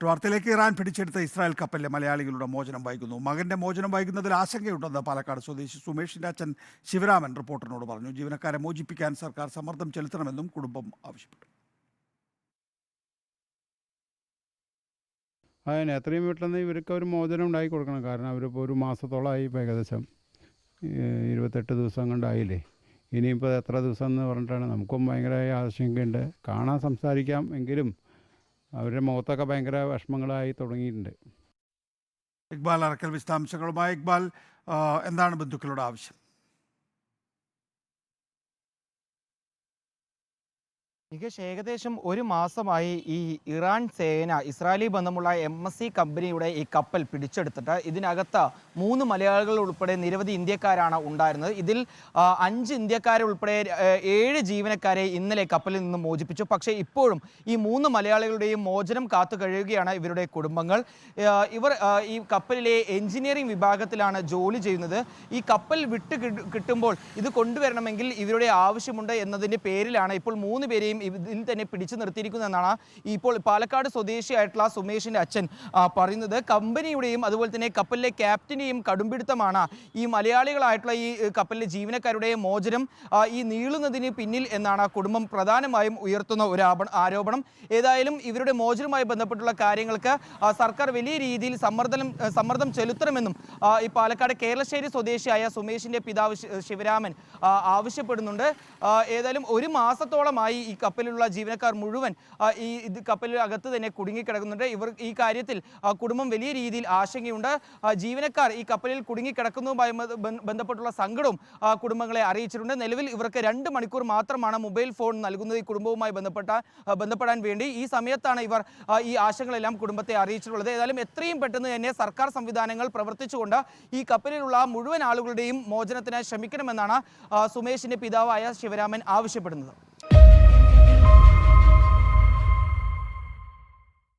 മറ്റു വാർത്തയിലേക്ക് ഇറാൻ പിടിച്ചെടുത്ത ഇസ്രായേൽ കപ്പലിലെ മലയാളികളുടെ മോചനം വൈകുന്നു മകന്റെ മോചനം വൈകുന്നതിൽ ആശങ്കയുണ്ടെന്ന് പാലക്കാട് സ്വദേശി സുമേഷിന്റെ അച്ഛൻ ശിവരാമൻ റിപ്പോർട്ടറിനോട് പറഞ്ഞു. ജീവനക്കാരെ മോചിപ്പിക്കാൻ സർക്കാർ സമ്മർദ്ദം ചെലുത്തണമെന്നും കുടുംബം ആവശ്യപ്പെട്ടു. അതിന് എത്രയും പെട്ടെന്ന് ഇവർക്ക് ഒരു മോചനം ഉണ്ടാക്കി കൊടുക്കണം. കാരണം അവരിപ്പോൾ ഒരു മാസത്തോളമായി ഇപ്പോൾ ഏകദേശം ഇരുപത്തെട്ട് ദിവസം കൊണ്ടായില്ലേ? ഇനിയിപ്പോൾ എത്ര ദിവസം എന്ന് പറഞ്ഞിട്ടാണ്? നമുക്കും ഭയങ്കരമായ ആശങ്കയുണ്ട്. കാണാൻ സംസാരിക്കാം. എങ്കിലും അവരുടെ മുഖത്തൊക്കെ ഭയങ്കര വിഷമങ്ങളായി തുടങ്ങിയിട്ടുണ്ട്. ഇക്ബാൽ അറക്കൽ വിശദാംശങ്ങളുമായി. ഇക്ബാൽ എന്താണ് ബന്ധുക്കളുടെ ആവശ്യം? നികേഷ് ഏകദേശം ഒരു മാസമായി ഈ ഇറാൻ സേന ഇസ്രായേലി ബന്ധമുള്ള എം എസ് സി കമ്പനിയുടെ ഈ കപ്പൽ പിടിച്ചെടുത്തിട്ട് ഇതിനകത്ത് മൂന്ന് മലയാളികൾ ഉൾപ്പെടെ നിരവധി ഇന്ത്യക്കാരാണ് ഉണ്ടായിരുന്നത്. ഇതിൽ അഞ്ച് ഇന്ത്യക്കാരെ ഉൾപ്പെടെ ഏഴ് ജീവനക്കാരെ ഇന്നലെ കപ്പലിൽ നിന്ന് മോചിപ്പിച്ചു. പക്ഷേ ഇപ്പോഴും ഈ മൂന്ന് മലയാളികളുടെയും മോചനം കാത്തു കഴിയുകയാണ് ഇവരുടെ കുടുംബങ്ങൾ. ഇവർ ഈ കപ്പലിലെ എഞ്ചിനീയറിംഗ് വിഭാഗത്തിലാണ് ജോലി ചെയ്യുന്നത്. ഈ കപ്പൽ വിട്ട് കിട്ട- കിട്ടുമ്പോൾ ഇത് കൊണ്ടുവരണമെങ്കിൽ ഇവരുടെ ആവശ്യമുണ്ട് എന്നതിന്റെ പേരിലാണ് ഇപ്പോൾ മൂന്ന് പേരെയും ഇതിൽ തന്നെ പിടിച്ചു നിർത്തിയിരിക്കുന്നതെന്നാണ് ഇപ്പോൾ പാലക്കാട് സ്വദേശിയായിട്ടുള്ള സുമേഷിന്റെ അച്ഛൻ പറയുന്നത്. കമ്പനിയുടെയും അതുപോലെ തന്നെ കപ്പലിലെ ക്യാപ്റ്റനെയും കടുംപിടുത്തമാണ് ഈ മലയാളികളായിട്ടുള്ള ഈ കപ്പലിലെ ജീവനക്കാരുടെ മോചനം ഈ നീളുന്നതിന് പിന്നിൽ എന്നാണ് കുടുംബം പ്രധാനമായും ഉയർത്തുന്ന ഒരു ആരോപണം. ഏതായാലും ഇവരുടെ മോചനവുമായി ബന്ധപ്പെട്ടുള്ള കാര്യങ്ങൾക്ക് സർക്കാർ വലിയ രീതിയിൽ സമ്മർദ്ദം സമ്മർദ്ദം ചെലുത്തണമെന്നും ഈ പാലക്കാട് കേരളശ്ശേരി സ്വദേശിയായ സുമേഷിന്റെ പിതാവ് ശിവരാമൻ ആവശ്യപ്പെടുന്നുണ്ട്. ഏതായാലും ഒരു മാസത്തോളമായി ഈ കപ്പലിലുള്ള ജീവനക്കാർ മുഴുവൻ ഈ കപ്പലിൽ അകത്ത് തന്നെ കുടുങ്ങിക്കിടക്കുന്നുണ്ട്. ഇവർ ഈ കാര്യത്തിൽ കുടുംബം വലിയ രീതിയിൽ ആശങ്കയുണ്ട്. ജീവനക്കാർ ഈ കപ്പലിൽ കുടുങ്ങിക്കിടക്കുന്നതുമായി ബന്ധ- ബന്ധ- ബന്ധപ്പെട്ടുള്ള സങ്കടവും കുടുംബങ്ങളെ അറിയിച്ചിട്ടുണ്ട്. നിലവിൽ ഇവർക്ക് രണ്ട് മണിക്കൂർ മാത്രമാണ് മൊബൈൽ ഫോൺ നൽകുന്നത് ഈ കുടുംബവുമായി ബന്ധപ്പെട്ട ബന്ധപ്പെടാൻ വേണ്ടി. ഈ സമയത്താണ് ഇവർ ഈ ആശങ്കകളെല്ലാം കുടുംബത്തെ അറിയിച്ചിട്ടുള്ളത്. ഏതായാലും എത്രയും പെട്ടെന്ന് തന്നെ സർക്കാർ സംവിധാനങ്ങൾ പ്രവർത്തിച്ചുകൊണ്ട് ഈ കപ്പലിലുള്ള മുഴുവൻ ആളുകളുടെയും മോചനത്തിനായി ശ്രമിക്കണമെന്നാണ് സുമേഷിന്റെ പിതാവായ ശിവരാമൻ ആവശ്യപ്പെടുന്നത്.